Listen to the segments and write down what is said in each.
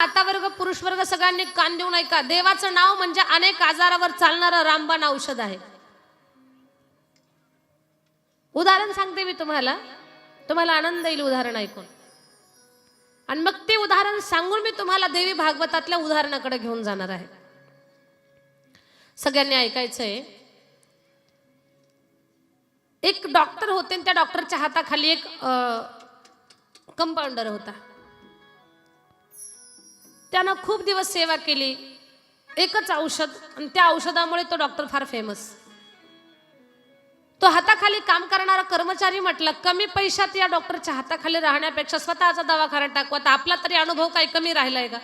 आता वर्ग पुरुष वर्ग सगळ्यांनी कान देऊन ऐका. देवाचं नाव म्हणजे अनेक आजारावर चालणारं रामबाण औषध आहे. उदाहरण सांगते मी तुम्हाला. तुम्हाला आनंद येईल उदाहरण ऐकून. आणि मग ते उदाहरण सांगून मी तुम्हाला देवी भागवतातल्या उदाहरणाकडे घेऊन जाणार आहे. सगळ्यांनी ऐकायचंय? एक डॉक्टर होते आणि त्या डॉक्टरच्या हाताखाली एक कंपाऊंडर होता. त्यानं खूप दिवस सेवा केली. एकच औषध आणि त्या औषधामुळे तो डॉक्टर फार फेमस तो हाताखाली काम करणारा कर्मचारी म्हटलं कमी पैशात या डॉक्टरच्या हाताखाली राहण्यापेक्षा स्वतःचा दवाखाना टाकू. आता आपला तरी अनुभव काही कमी राहिलाय का?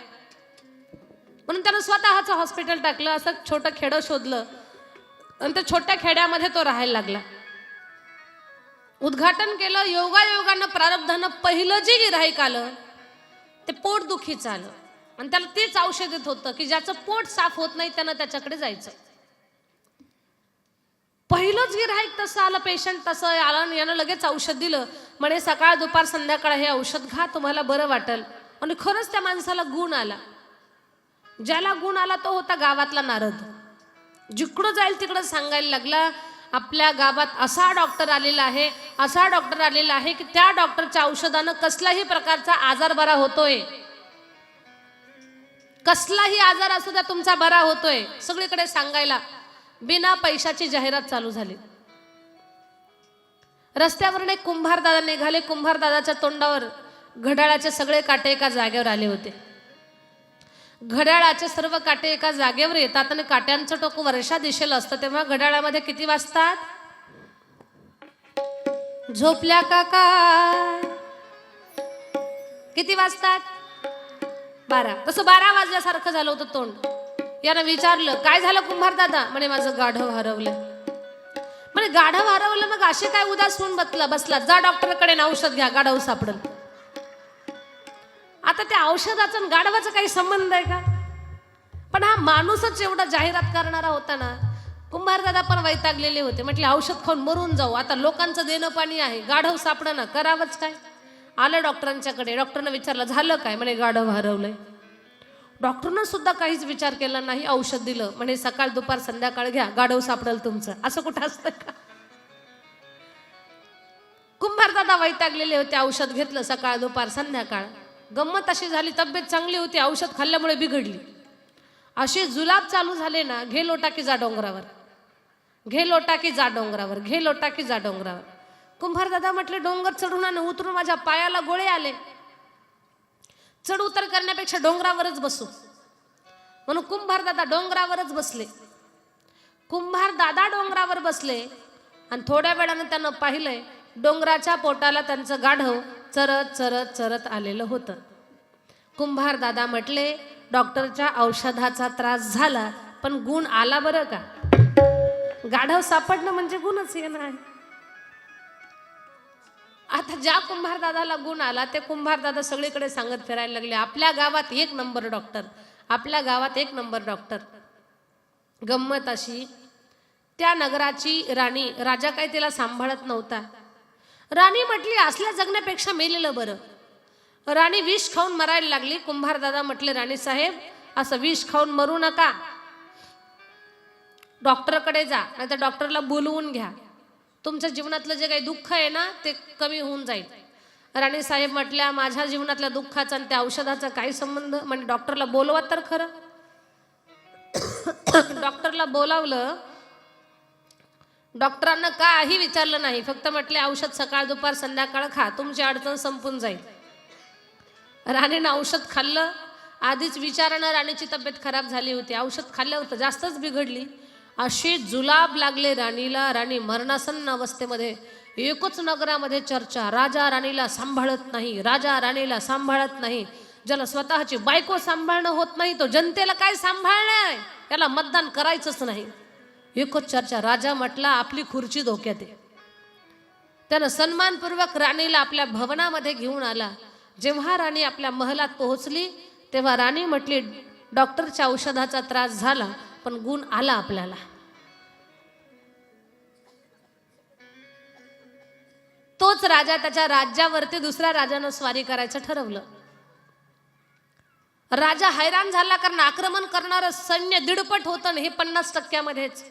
म्हणून त्यानं स्वतःचं हॉस्पिटल टाकलं असं छोटं खेडं शोधलं. आणि त्या छोट्या खेड्यामध्ये तो राहायला लागला. उद्घाटन केलं योगायोगानं प्रारब्धानं पहिलं जे गिराईक आलं ते पोटदुखीचं आलं. आणि त्याला तेच औषध देत होतं की ज्याचं पोट साफ होत नाही त्यानं त्याच्याकडे जायचं. पहिलंच गिराईक तसं आलं पेशंट तसं आलं आणि यानं लगेच औषध दिलं. म्हणे सकाळ दुपार संध्याकाळ हे औषध घा तुम्हाला बरं वाटेल. आणि खरंच त्या माणसाला गुण आला. ज्याला गुण आला तो होता गावातला नारद. जिकडं जाईल तिकडं सांगायला लागला आपल्या गावात असा डॉक्टर आलेला आहे असा डॉक्टर आलेला आहे की त्या डॉक्टरच्या औषधानं कसलाही प्रकारचा आजार बरा होतोय. कसलाही आजार असू द्या तुमचा बरा होतोय. सगळीकडे सांगायला बिना पैशाची जाहिरात चालू झाली. रस्त्यावरून एक कुंभार दादा निघाले. कुंभार दादाच्या तोंडावर घड्याळाचे सगळे काटे एका जागेवर आले होते. घड्याळाचे सर्व काटे एका जागेवर येतात आणि काट्यांचं टोक वर्षा दिशेला असतं. तेव्हा घड्याळामध्ये किती वाजतात? झोपल्या काका. किती वाजतात? बारा. तसं बारा वाजल्यासारखं झालं होतं तोंड. यानं विचारलं काय झालं कुंभार दादा? म्हणे माझं गाढव हरवलं. म्हणे गाढव हरवलं? मग असे काय उदास होऊन बसला बसला जा डॉक्टरकडे ना औषध घ्या गाढव सापडल. आता त्या औषधाचा आणि गाढवाचा काही संबंध आहे का? पण हा माणूसच एवढा जाहिरात करणारा होता ना. कुंभार दादा पण वैतागलेले होते. म्हटले औषध खाऊन मरून जाऊ. आता लोकांचं देणं पाणी आहे. गाढव सापडं ना. करावंच काय? आलं डॉक्टरांच्याकडे. डॉक्टरनं विचारलं झालं काय? म्हणे गाढव हरवलंय. डॉक्टरनं सुद्धा काहीच विचार केला नाही औषध दिलं. म्हणे सकाळ दुपार संध्याकाळ घ्या गाढव सापडेल तुमचं. असं कुठं असतं का? कुंभार दादा वैतागलेले होते औषध घेतलं सकाळ दुपार संध्याकाळ. गंमत अशी झाली तब्येत चांगली होती औषध खाल्ल्यामुळे बिघडली. असे जुलाब चालू झाले ना घे लोटा की जा डोंगरावर. घे लोटा की जा डोंगरावर. घे लोटा की जा डोंगरावर. कुंभारदादा म्हटले डोंगर चढून आणि. उतरून माझ्या पायाला गोळे आले. चढ उतर करण्यापेक्षा डोंगरावरच बसू. म्हणून कुंभारदादा डोंगरावरच बसले. कुंभार दादा डोंगरावर बसले आणि थोड्या वेळानं त्यानं पाहिलंय डोंगराच्या पोटाला त्यांचं गाढव चरत चरत चरत आलेलं होतं. कुंभार दादा म्हटले डॉक्टरच्या औषधाचा त्रास झाला पण गुण आला बरं का? गाढव सापडणं म्हणजे गुणच येणं आहे आता ज्या कुंभार दादाला गुण आला ते कुंभार दादा सगळीकडे सांगत फिरायला लागले. आपल्या गावात एक नंबर डॉक्टर. आपल्या गावात एक नंबर डॉक्टर. गंमत अशी त्या नगराची राणी राजा काय तिला सांभाळत नव्हता. राणी म्हटली असल्या जगण्यापेक्षा मेलेलं बरं. राणी विष खाऊन मरायला लागली. कुंभार दादा म्हटले राणी साहेब असं विष खाऊन मरू नका. डॉक्टरकडे जा नाही तर डॉक्टरला बोलवून घ्या. तुमच्या जीवनातलं जे काही दुःख आहे ना ते कमी होऊन जाईल. राणी साहेब म्हटल्या माझ्या जीवनातल्या दुःखाचा आणि त्या औषधाचा काही संबंध? म्हणजे डॉक्टरला बोलवा तर खरं. डॉक्टरला बोलावलं डॉक्टरांना काही विचारलं नाही फक्त म्हटले औषध सकाळ दुपार संध्याकाळ खा तुमची अडचण संपून जाईल. राणीनं औषध खाल्लं. आधीच विचारानं राणीची तब्येत खराब झाली होती. औषध खाल्लं होतं जास्तच बिघडली. अशी जुलाब लागले राणीला. राणी मरणासन्न अवस्थेमध्ये एकच नगरामध्ये चर्चा. राजा राणीला सांभाळत नाही. राजा राणीला सांभाळत नाही. ज्याला स्वतःची बायको सांभाळणं होत नाही तो जनतेला काय सांभाळणार? आहे त्याला मतदान करायचंच नाही. एकच चर्चा. राजा म्हटला आपली खुर्ची धोक्यात आहे. त्यानं सन्मानपूर्वक राणीला आपल्या भवनामध्ये घेऊन आला. जेव्हा राणी आपल्या महलात पोहोचली तेव्हा राणी म्हटली डॉक्टरच्या औषधाचा त्रास झाला. पण गुण आला आपल्याला. तोच राजा त्याच्या राज्यावरती दुसऱ्या राजानं स्वारी करायचं ठरवलं. राजा हैराण झाला कारण आक्रमण करणारं सैन्य दीडपट होतं हे पन्नास टक्क्यामध्येच.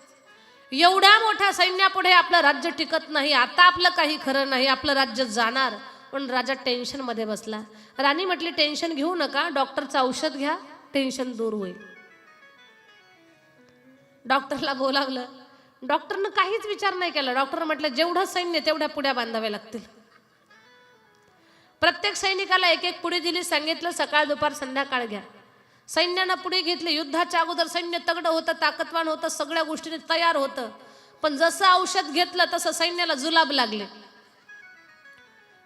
एवढ्या मोठ्या सैन्यापुढे आपलं राज्य टिकत नाही आता आपलं काही खरं नाही आपलं राज्य जाणार. पण राजा टेन्शनमध्ये बसला. राणी म्हटली टेन्शन घेऊ नका डॉक्टरचं औषध घ्या टेन्शन दूर होईल. डॉक्टरला बोलावलं. डॉक्टरनं काहीच विचार नाही केला. डॉक्टर म्हटलं जेवढं सैन्य तेवढ्या पुड्या बांधाव्या लागतील. प्रत्येक सैनिकाला एक एक पुढे दिली सांगितलं सकाळ दुपार संध्याकाळ घ्या. सैन्यानं पुढे घेतले युद्धाच्या अगोदर सैन्य तगडं होतं ताकदवान होतं सगळ्या गोष्टीने तयार होतं. पण जसं औषध घेतलं तसं सैन्याला जुलाब लागले.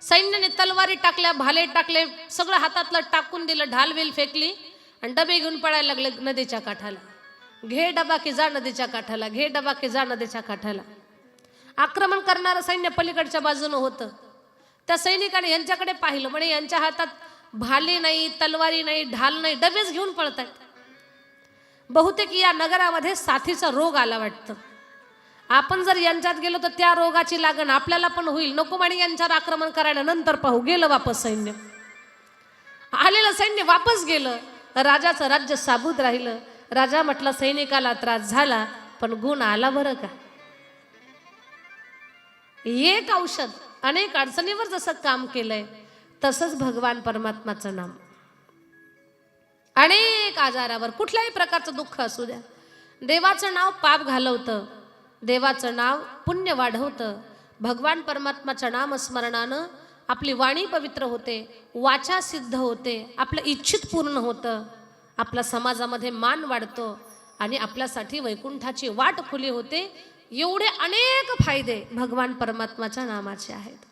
सैन्याने तलवारी टाकल्या भाले टाकले सगळं हातातलं टाकून दिलं ढालवेल फेकली आणि डबे घेऊन पडायला लागले नदीच्या काठाला. घे डबा की जा नदीच्या काठाला घे डबा की जा नदीच्या काठाला. आक्रमण करणारं सैन्य पलीकडच्या बाजूनं होतं. त्या सैनिकाने यांच्याकडे पाहिलं म्हणे यांच्या हातात भाले नाही तलवारी नाही ढाल नाही डबेच घेऊन पळत आहेत बहुतेक या नगरामध्ये साथीचा रोग आला वाटतं. आपण जर यांच्यात गेलो तर त्या रोगाची लागण आपल्याला पण होईल. नको म्हणे यांच्यावर आक्रमण करायला नंतर पाहू. गेलं वापस सैन्य. आलेलं सैन्य वापस गेलं. राजाचं राज्य साबूत राहिलं. राजा म्हटला सैनिकाला त्रास झाला पण गुण आला बरं का? एक औषध. अनेक अडचणीवर जसं काम केलंय तसंच भगवान परमात्माचं नाम. अनेक आजारावर कुठल्याही प्रकारचं दुःख असू द्या. देवाचं नाव पाप घालवतं देवाचं नाव पुण्य वाढवतं. भगवान परमात्माच्या नामस्मरणानं आपली वाणी पवित्र होते वाचा सिद्ध होते आपलं इच्छित पूर्ण होतं. आपल्या समाजामध्ये मान वाढतो आणि आपल्यासाठी वैकुंठाची वाट खुली होते. एवढे अनेक फायदे भगवान परमात्माच्या नामाचे आहेत.